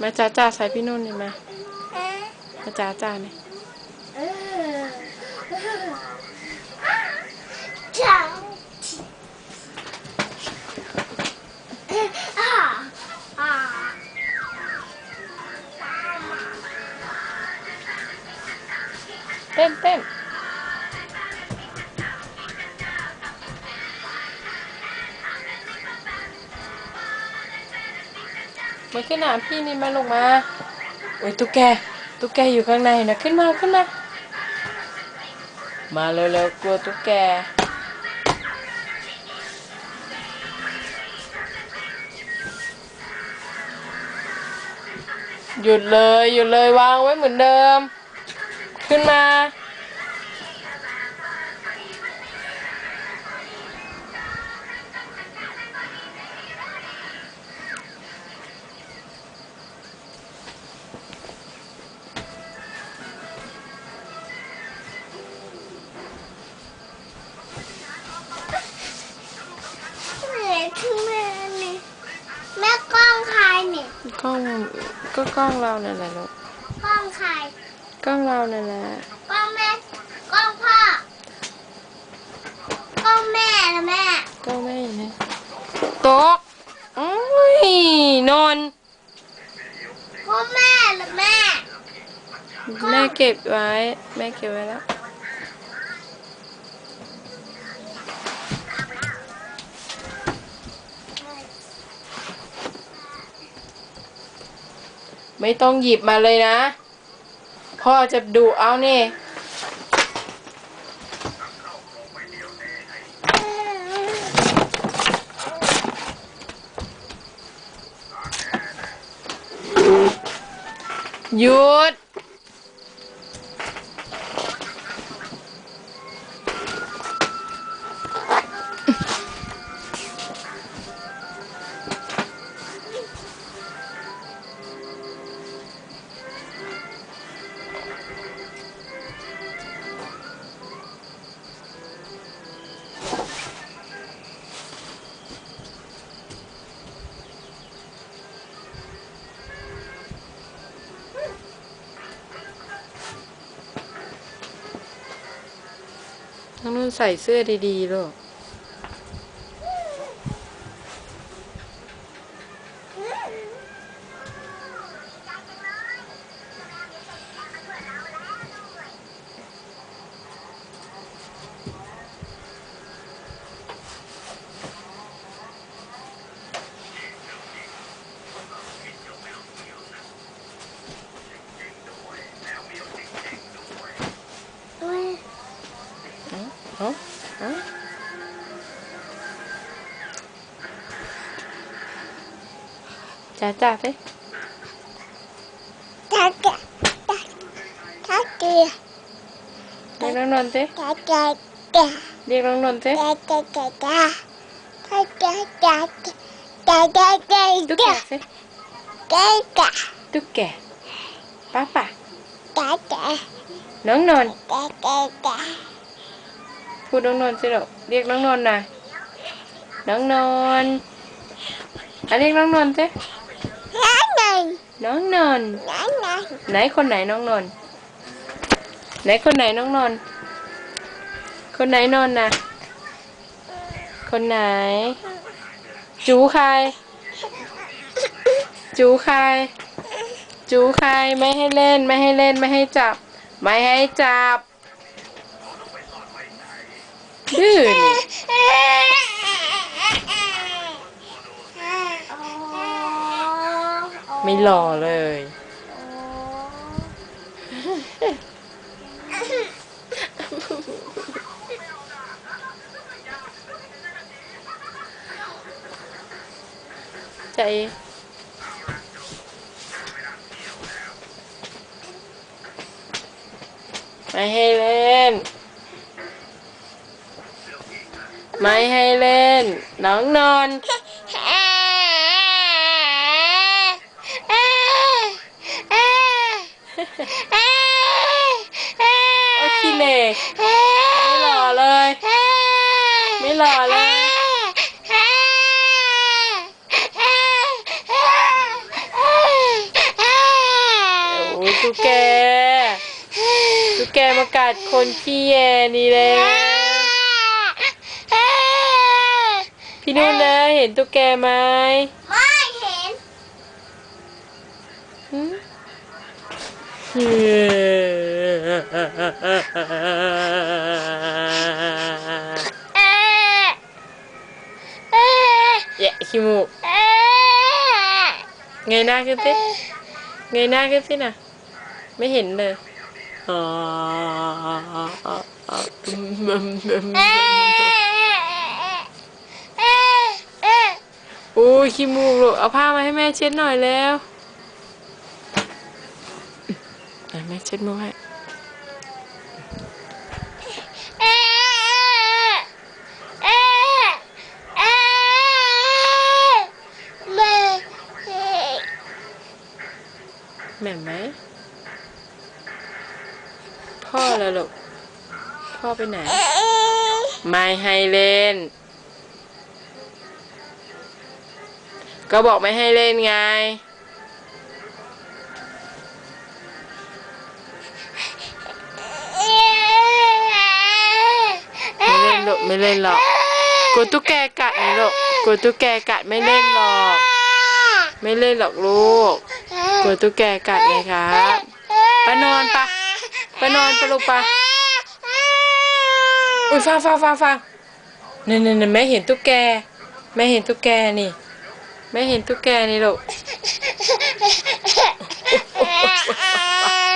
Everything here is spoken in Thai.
มาจ้าจ้าใส่พี่นุ่นเลยมามาจ้าจ้าเนี่ยจังอ่าอ่าเต้นเต้น มาขึ้นหาพี่นี่มาลงมาโอ้ยตุ๊กแก ตุ๊กแกอยู่ข้างในนะขึ้นมาขึ้นมา มาเร็วๆกลัวตุ๊กแก หยุดเลยหยุดเลยวางไว้เหมือนเดิม ขึ้นมา กล้องก็กล้องเรานั่นแหละลูกกล้องใครกล้องเรานั่นแหละกล้องแม่กล้องพ่อกล้องแม่นะแม่กล้องไม่นะตกอุ้ยนอนกล้องแม่หรือแม่ แม่เก็บไว้ แม่เก็บไว้แล้ว ไม่ต้องหยิบมาเลยนะ พ่อจะดูเอาเนี่ยหยุด น้องนุ่นใส่เสื้อดีๆลูก เว้ย เอาเอาเอาจ้าจ้าสิตาแกะตาตาเกียเรียกน้องนนท์สิตาแกะแก พูดน้องนนท์สิลูกเรียกน้องนนท์หน่อยน้องนนท์อะเรียกน้องนนท์สิน้าหนึ่งน้องนนท์น้าหนึ่งไหนคนไหนน้องนนท์ไหนคนไหนน้องนนท์คนไหนนนท์น่ะคนไหน จูใคร จูใคร จูใครไม่ให้เล่นไม่ให้เล่นไม่ให้จับ ไม่ให้จับ ดื้อนี่ไม่หล่อเลย ใจไม่ให้เล่น ไม่ให้เล่น น้องนอน โอ้ขี้เหร่ไม่หล่อเลย ไม่หล่อเลยตุ๊กแกตุ๊กแกมากัดคนขี้แยนี่แล้ว พี่นุ่นนะเห็นตุ๊กแกไหมไม่เห็นหืมเอ๊ะเอ๊ะแยะขี้มูกเอ๊ะเงยหน้าขึ้นสิเงยหน้าขึ้นสิน่ะไม่เห็นเลยอ๋อเอ๊ะเอ๊ะเอ๊ะ โอ้ยขี้มูกลูกเอาผ้ามาให้แม่เช็ดหน่อยแล้วอะแม่เช็ดมือให้เอ๊ะเอ๊ะเอ๊ะแม่เอ๊ะแม่นไหม พ่อแล้วลูกพ่อไปไหน ไม่ให้เล่น ก็บอกไม่ให้เล่นไง ไม่เล่นลูกไม่เล่นหรอกกลัวตุ๊กแกกัดไงลูกกลัวตุ๊กแกกัดไม่เล่นหรอก ไม่เล่นหรอกลูกกลัวตุ๊กแกกัดไงครับไปนอนปะไปนอนปะลูกปะอุ้ยฟังฟังฟังฟังนี่นี่นี่แม่เห็นตุ๊กแกแม่เห็นตุ๊กแกนี่ แม่เห็นตุ๊กแกนี่ลูกอุ้ย